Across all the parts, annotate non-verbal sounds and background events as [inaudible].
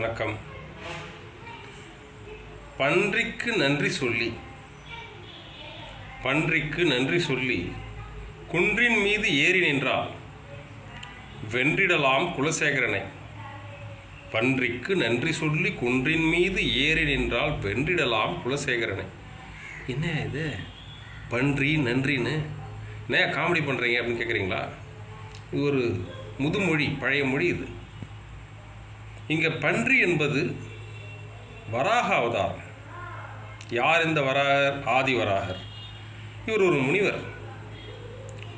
வணக்கம். பன்றிக்கு நன்றி சொல்லி பன்றிக்கு நன்றி சொல்லி குன்றின் மீது ஏறி நின்றால் வென்றிடலாம் குலசேகரனை. பன்றிக்கு நன்றி சொல்லி குன்றின் மீது ஏறி நின்றால் வென்றிடலாம் குலசேகரனை. என்ன இது? பன்றி நன்றின்னு? என்ன காமெடி பண்ணுறீங்க அப்படின்னு கேட்குறீங்களா இது ஒரு முதுமொழி பழைய மொழி இது. இங்கே பன்றி என்பது வராக அவதாரம். யார் இந்த வராகர்? ஆதி வராகர். இவர் ஒரு முனிவர்.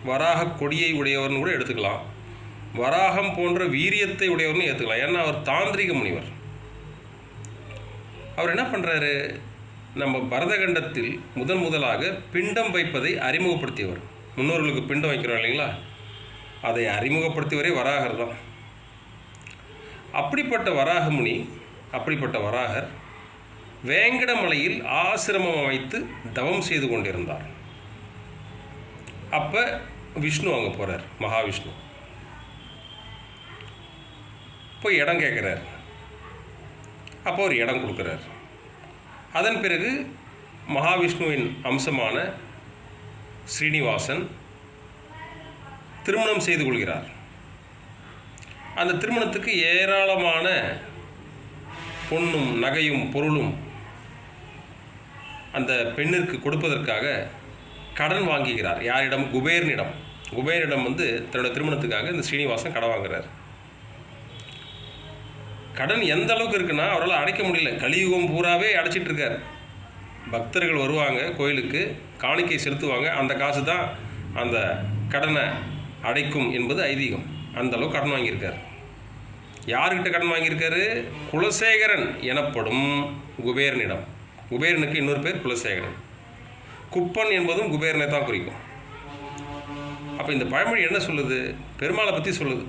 வராக கொடியை உடையவர்னு கூட எடுத்துக்கலாம். வராகம் போன்ற வீரியத்தை உடையவர்னு ஏற்றுக்கலாம் ஏன்னா அவர் தாந்திரிக முனிவர். அவர் என்ன பண்ணுறாரு நம்ம பரதகண்டத்தில் முதன் முதலாக பிண்டம் வைப்பதை அறிமுகப்படுத்தியவர். முன்னோர்களுக்கு பிண்டம் வைக்கிறோம் இல்லைங்களா? அதை அறிமுகப்படுத்தியவரே வராகர் தான். அப்படிப்பட்ட வராகமுனி அப்படிப்பட்ட வராகர் வேங்கடமலையில் ஆசிரமம் அமைத்து தவம் செய்து கொண்டிருந்தார். அப்போ விஷ்ணு அங்கே போகிறார் மகாவிஷ்ணு. போய் இடம் கேட்குறார் அப்போ ஒரு இடம் கொடுக்குறார். அதன் பிறகு மகாவிஷ்ணுவின் அம்சமான ஸ்ரீனிவாசன் திருமணம் செய்து கொள்கிறார். அந்த திருமணத்துக்கு ஏராளமான பொன்னும் நகையும் பொருளும் அந்த பெண்ணிற்கு கொடுப்பதற்காக கடன் வாங்குகிறார். யாரிடம்? குபேரனிடம். குபேரனிடம் வந்து தன்னோட திருமணத்துக்காக இந்த ஸ்ரீனிவாசன் கடன் வாங்குறார். கடன் எந்த அளவுக்கு இருக்குன்னா அவரால் அடைக்க முடியல. கலியுகம் பூராவே அடைச்சிட்டு இருக்கார். பக்தர்கள் வருவாங்க கோயிலுக்கு காணிக்கை செலுத்துவாங்க. அந்த காசு தான் அந்த கடனை அடைக்கும் என்பது ஐதீகம். அந்த அளவுக்கு கடன் வாங்கியிருக்கார். யாருக்கிட்ட கடன் வாங்கியிருக்காரு? குலசேகரன் எனப்படும் குபேரனிடம். குபேரனுக்கு இன்னொரு பேர் குலசேகரன். குப்பன் என்பதும் குபேரனை தான் குறிக்கும். அப்போ இந்த பழமொழி என்ன சொல்லுது? பெருமாளை பற்றி சொல்லுது.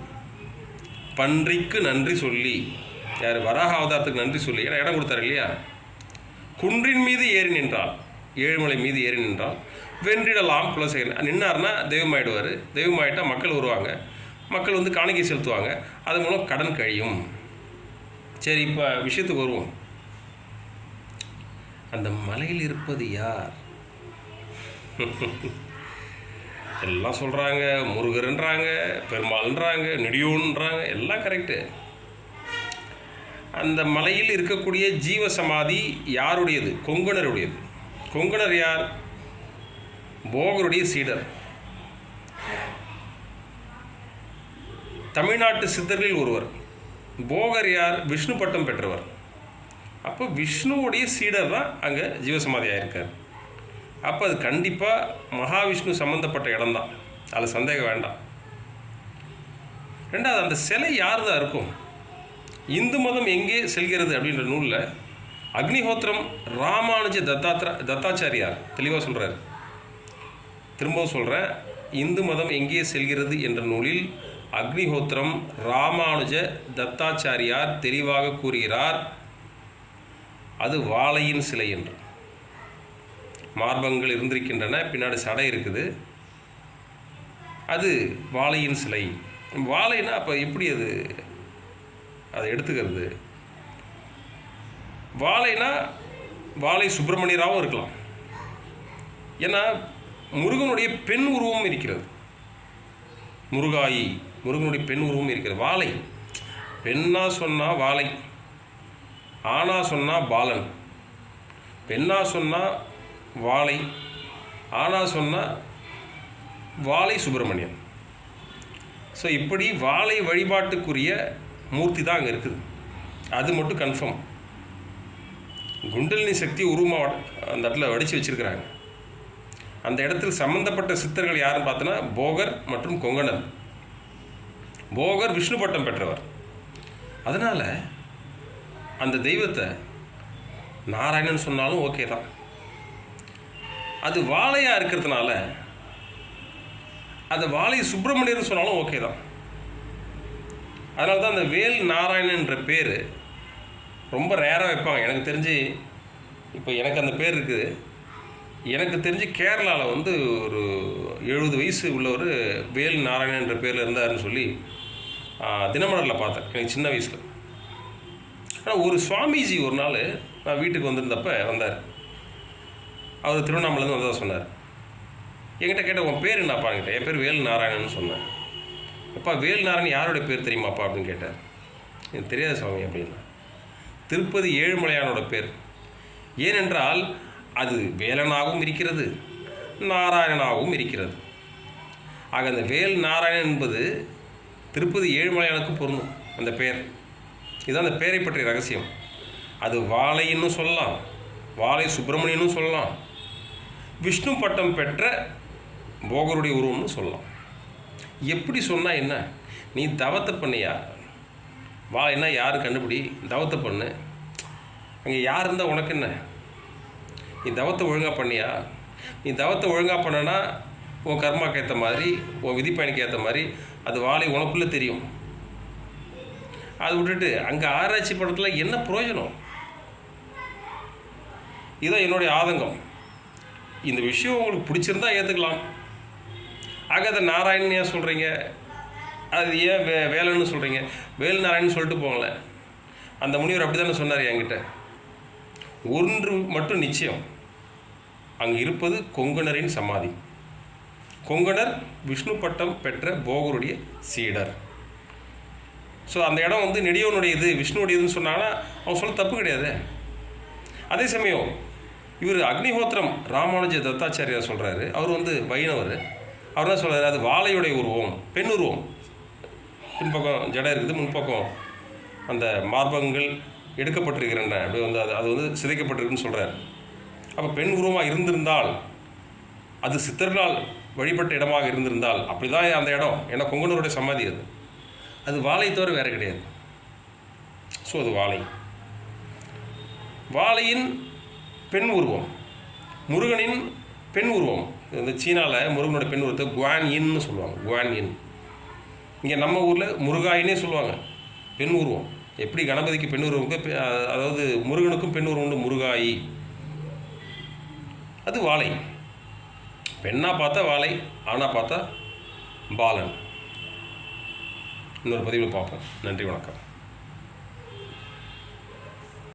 பன்றிக்கு நன்றி சொல்லி யார் வராக அவதாரத்துக்கு நன்றி சொல்லி ஏன்னா இடம் கொடுத்தாரு இல்லையா? குன்றின் மீது ஏறி நின்றால் ஏழுமலை மீது ஏறி நின்றால் வென்றிடலாம் குலசேகரன். நின்னார்னா தெய்வமாயிடுவார். தெய்வமாயிட்டால் மக்கள் வருவாங்க. மக்கள் வந்து காணிக்கை செலுத்துவாங்க. அது மூலம் கடன் கழியும். சரி இப்போ விஷயத்துக்கு வருவோம். அந்த மலையில் இருப்பது யார்? [laughs] எல்லாம் சொல்கிறாங்க முருகர்ன்றாங்க பெருமாள்ன்றாங்க நெடியூன்றாங்க எல்லாம் கரெக்டு அந்த மலையில் இருக்கக்கூடிய ஜீவ சமாதி யாருடையது? கொங்கணருடையது கொங்கணர் யார்? போகருடைய சீடர். தமிழ்நாட்டு சித்தர்களில் ஒருவர். போகர் யார்? விஷ்ணு பட்டம் பெற்றவர். அப்போ விஷ்ணுவுடைய சீடர் தான் அங்கே ஜீவசமாதி ஆயிருக்கார் அப்போ அது கண்டிப்பாக மகாவிஷ்ணு சம்மந்தப்பட்ட இடம்தான் அதில் சந்தேகம் வேண்டாம். ரெண்டாவது அந்த சிலை யார் தான் இருக்கும்? இந்து மதம் எங்கே செல்கிறது அப்படின்ற நூலில் அக்னிஹோத்திரம் ராமானுஜ தத்தாத்ரா தத்தாச்சாரியார். தெளிவாக சொல்கிறார் திரும்பவும் சொல்கிறேன் இந்து மதம் எங்கே செல்கிறது என்ற நூலில் அக்னிஹோத்திரம் ராமானுஜ தத்தாச்சாரியார் தெளிவாக கூறுகிறார் அது வாழையின் சிலை என்று. மார்பங்கள் இருந்திருக்கின்றன பின்னாடி சடை இருக்குது. அது வாழையின் சிலை. வாழைனா அப்போ எப்படி அது அதை எடுத்துக்கிறது? வாழைனா வாழை சுப்பிரமணியராகவும் இருக்கலாம். ஏன்னா முருகனுடைய பெண் உருவம் இருக்கிறது. முருகாயி முருகனுடைய பெண் உருவம் இருக்கிறது வாழை. பெண்ணா சொன்னால் வாழை. ஆணா சொன்னால் பாலன். பெண்ணா சொன்னால் வாழை. ஆணா சொன்னால் வாழை சுப்பிரமணியன். ஸோ இப்படி வாழை வழிபாட்டுக்குரிய மூர்த்தி தான் அங்கே இருக்குது. அது மட்டும் கன்ஃபார்ம் குண்டலினி சக்தி உருவமாக அந்த இடத்துல வடித்து வச்சுருக்கிறாங்க. அந்த இடத்தில் சம்மந்தப்பட்ட சித்தர்கள் யாருன்னு பார்த்தோன்னா போகர் மற்றும் கொங்கணன். போகர் விஷ்ணு பட்டம் பெற்றவர். அதனால் அந்த தெய்வத்தை நாராயணன் சொன்னாலும் ஓகே தான். அது வாழையாக இருக்கிறதுனால அந்த வாழை சுப்பிரமணியர்னு சொன்னாலும் ஓகே தான். அதனால தான் அந்த வேல் நாராயணன்ற பேர் ரொம்ப ரேராக வைப்பாங்க. எனக்கு தெரிஞ்சு இப்போ எனக்கு அந்த பேர் இருக்குது. எனக்கு தெரிஞ்சு கேரளாவில் வந்து ஒரு எழுபது வயசு உள்ளவர் வேல் நாராயணன்ற பேரில் இருந்தாருன்னு சொல்லி தினமலரில் பார்த்தேன் எனக்கு சின்ன வயசில். ஆனால் ஒரு சுவாமிஜி ஒரு நாள் நான் வீட்டுக்கு வந்திருந்தப்ப வந்தார். அவர் திருவண்ணாமலேருந்து வந்ததாக சொன்னார். என்கிட்ட கேட்ட உன் பேர் என்னப்பா? என்கிட்ட என் பேர் வேலு நாராயணன் சொன்னேன். அப்பா வேலு நாராயணன் யாரோட பேர் தெரியுமாப்பா? அப்படின்னு கேட்டார். எனக்கு தெரியாத சுவாமி அப்படின்னா. திருப்பதி ஏழுமலையானோட பேர். ஏனென்றால் அது வேலனாகவும் இருக்கிறது நாராயணனாகவும் இருக்கிறது. ஆக அந்த வேல் நாராயணன் என்பது திருப்பதி ஏழுமலையானுக்கு பொருந்தும் அந்த பெயர் இதுதான் அந்த பெயரை பற்றிய ரகசியம். அது வாழைன்னு சொல்லலாம். வாழை சுப்பிரமணியனும் சொல்லலாம். விஷ்ணு பட்டம் பெற்ற போகருடைய உருவம்னு சொல்லலாம். எப்படி சொன்னால் என்ன? நீ தவத்தை பண்ணியா வாழைன்னா யார் கண்டுபிடி? தவத்தை பண்ணு. அங்கே யார் இருந்தால் உனக்கு என்ன? நீ தவத்தை ஒழுங்காக பண்ணியா? நீ தவத்தை ஒழுங்காக பண்ணனா உன் கர்மாக்கு ஏற்ற மாதிரி உன் விதிப்பயனுக்கு ஏற்ற மாதிரி அது வாழை உனக்குள்ளே தெரியும். அது விட்டுட்டு அங்கே ஆராய்ச்சி படத்தில் என்ன பிரயோஜனம்? இதுதான் என்னுடைய ஆதங்கம். இந்த விஷயம் உங்களுக்கு பிடிச்சிருந்தா ஏற்றுக்கலாம் ஆக அதை நாராயணன் ஏன் சொல்கிறீங்க அது ஏன் வே வேலைன்னு சொல்கிறீங்க வேல் நாராயணன் சொல்லிட்டு போங்களேன். அந்த முனிவர் அப்படி தானே சொன்னார் என்கிட்ட. ஒன்று மட்டும் நிச்சயம். அங்கே இருப்பது கொங்குனரின் சமாதி. கொங்கணர் விஷ்ணு பட்டம் பெற்ற போகருடைய சீடர். ஸோ அந்த இடம் வந்து நெடியோனுடையது விஷ்ணுவுடையதுன்னு சொன்னாங்கன்னா அவன் சொல்ல தப்பு கிடையாது. அதே சமயம் இவர் அக்னிஹோத்திரம் ராமானுஜ தத்தாச்சாரியார் சொல்கிறாரு அவர் வந்து வைணவர். அவர் என்ன சொல்கிறார் அது வாழையுடைய உருவம் பெண் உருவம் பின்பக்கம் ஜடை இருக்குது முன்பக்கம் அந்த மார்பகங்கள் எடுக்கப்பட்டிருக்கிறன அப்படி வந்து அது அது வந்து சிதைக்கப்பட்டிருக்குன்னு சொல்கிறார் அப்போ பெண் உருவமாக இருந்திருந்தால் அது சித்தர்களால் வழிபட்ட இடமாக இருந்திருந்தால் அப்படி தான் அந்த இடம். ஏன்னா கொங்கனூருடைய சமாதி அது. அது வாழை தவிர வேறு கிடையாது. ஸோ அது வாழை வாழையின் பெண் உருவம். முருகனின் பெண் உருவம். இந்த சீனாவில் முருகனோட பெண் உருவத்தை குவான் இன்னு சொல்லுவாங்க. Kuan Yin. இங்கே நம்ம ஊரில் முருகாயினே சொல்லுவாங்க. பெண் உருவம். எப்படி கணபதிக்கு பெண் உருவம் பெ- அதாவது முருகனுக்கும் பெண் உருவம் உண்டு முருகாயி. அது வாழை பெண்ணாக பார்த்தா வாழை ஆணாக பார்த்தா பாலன். இன்னொரு பதிவில் பார்ப்போம். நன்றி வணக்கம்.